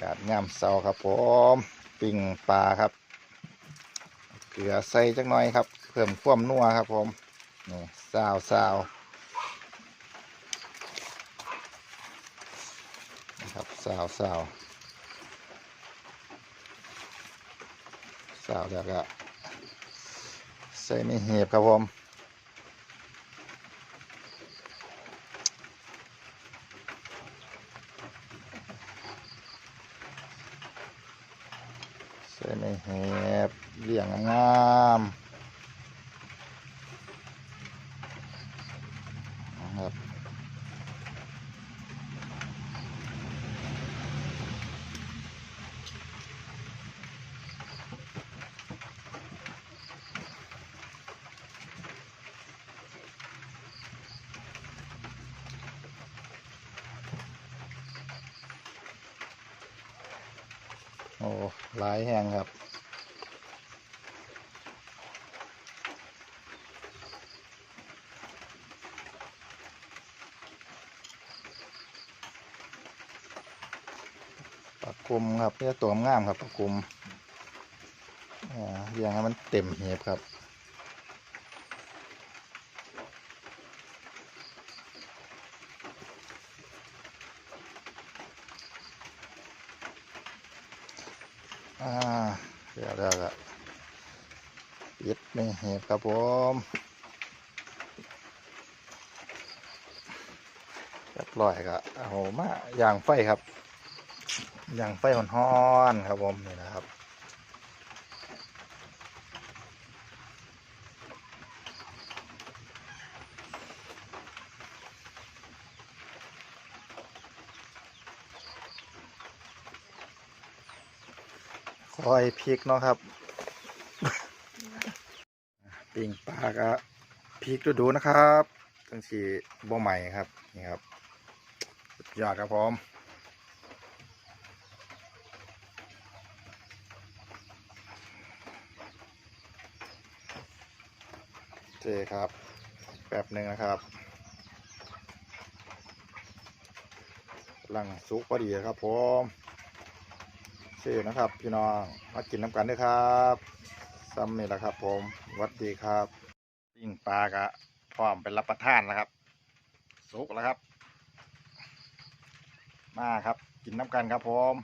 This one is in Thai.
กาดงามเสาครับผมปิ่งปลาครับ เกลือใส่จักหน่อยครับเพิ่มความนัวครับผมนี่ซาวซาวนะครับซาวซาวซาวแล้วก็ใส่ไม่เห็บครับผม ส่ไม่เห็บเลี่ยงงามนะครับ โอ้หลายแห้งครับ ปักกุมครับเพื่อตัวงามครับปักกุมอ่าอย่างให้มันเต็มเหีบครับ อ่าเดี๋ยวแล้วก็ปิดไม่เห็บครับผมเรียบร้อยก็เอามาย่างไฟครับย่างไฟหอนๆครับผมนี่นะครับ คอยพริกเนาะครับปิ่งปลาก็พริกดูๆนะครับตั้งสีบ่ใหม่ครับนี่ครับยอดครับผมโอเคครับแป๊บหนึ่งนะครับลังสุกพอดีครับผม โอเคนะครับ พี่น้องมากินน้ำกันด้วยครับซ้ำนี่แหละครับ ผมวัดดีครับปิ้งปลากะพร้อมเป็นรับประทานแล้วครับ สุกแล้วครับ มาครับ กินน้ำกันครับผม